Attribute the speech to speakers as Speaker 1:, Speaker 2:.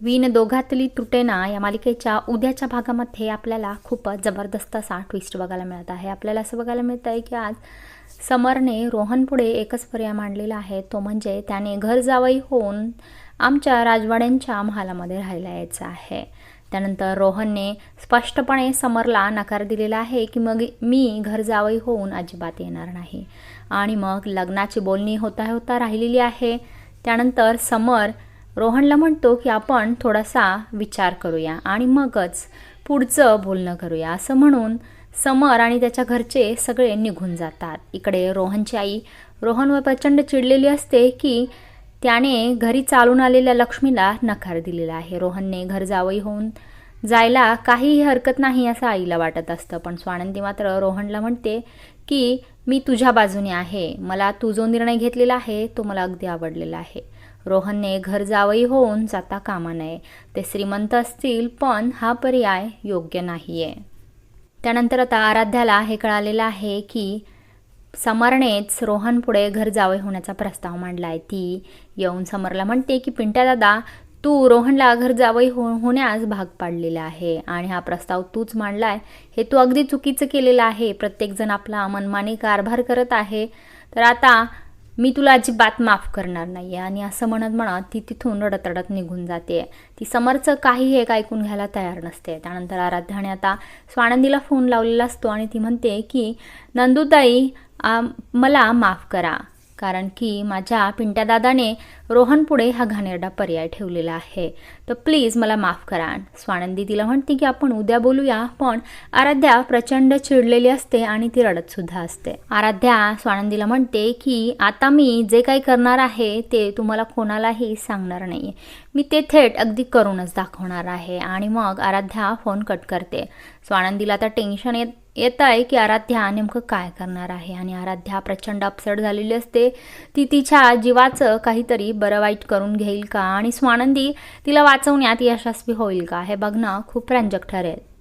Speaker 1: वीण दोघातली तुटेना या मालिकेच्या उद्याच्या भागामध्ये आपल्याला खूपच जबरदस्त असा ट्विस्ट बघायला मिळत आहे. आपल्याला असं बघायला मिळतं आहे की आज समरने रोहनपुढे एकच पर्याय मांडलेला आहे. तो म्हणजे त्याने घर जावई होऊन आमच्या राजवाड्यांच्या महालामध्ये राहायला यायचं आहे. त्यानंतर रोहनने स्पष्टपणे समरला नकार दिलेला आहे की मग मी घर जावई होऊन अजिबात येणार नाही. आणि मग लग्नाची बोलणी होता होता राहिलेली आहे. त्यानंतर समर रोहनला म्हणतो की आपण थोडासा विचार करूया आणि मगच पुढचं बोलणं करूया. असं म्हणून समर आणि त्याच्या घरचे सगळे निघून जातात. इकडे रोहनची आई रोहनवर प्रचंड चिडलेली असते की त्याने घरी चालून आलेल्या लक्ष्मीला नकार दिलेला आहे. रोहनने घर जावई होऊन जायला काहीही हरकत नाही असं आईला वाटत असतं. पण स्वानंदी मात्र रोहनला म्हणते की मी तुझ्या बाजूने आहे. मला तू जो निर्णय घेतलेला आहे तो मला अगदी आवडलेला आहे. रोहनने घर जावई होऊन जाता कामा नये. ते श्रीमंत असतील पण हा पर्याय योग्य नाही आहे त्यानंतर आता आराध्याला हे कळालेलं आहे की समरनेच रोहनपुढे घर जावई होण्याचा प्रस्ताव मांडला आहे ती येऊन समरला म्हणते की पिंट्या दादा तू रोहनला घर जावई हो होण्यास भाग पाडलेला आहे आणि हा प्रस्ताव तूच मांडला आहे हे तू अगदी चुकीचं केलेलं आहे. प्रत्येकजण आपला मनमानी कारभार करत आहे. तर आता मी तुला अजिबात माफ करणार नाही आहे आणि असं म्हणत म्हणत ती तिथून रडत रडत निघून जाते. ती समर्थ काही एक ऐकून घ्यायला तयार नसते. त्यानंतर आराध्याने आता स्वानंदीला फोन लावलेला असतो आणि ती म्हणते की नंदुताई मला माफ करा. कारण की माझ्या पिंट्यादादाने रोहनपुढे हा घाणेरडा पर्याय ठेवलेला आहे. तर प्लीज मला माफ करा. स्वानंदी तिला म्हणते की आपण उद्या बोलूया पण आराध्या प्रचंड चिडलेली असते आणि ती रडत सुद्धा असते. आराध्या स्वानंदीला म्हणते की आता मी जे काही करणार आहे ते तुम्हाला कोणालाही सांगणार नाही मी ते थेट अगदी करूनच दाखवणार आहे. आणि मग आराध्या फोन कट करते. स्वानंदीला आता टेन्शन येत येत आहे की आराध्या नेमकं काय करणार आहे? आणि आराध्या प्रचंड अपसेट झालेली असते. ती तिच्या जीवाचं काहीतरी बरं वाईट करून घेईल का? आणि स्वानंदी तिला वाचवण्यात यशस्वी होईल का? हे बघणं खूप रंजक ठरेल.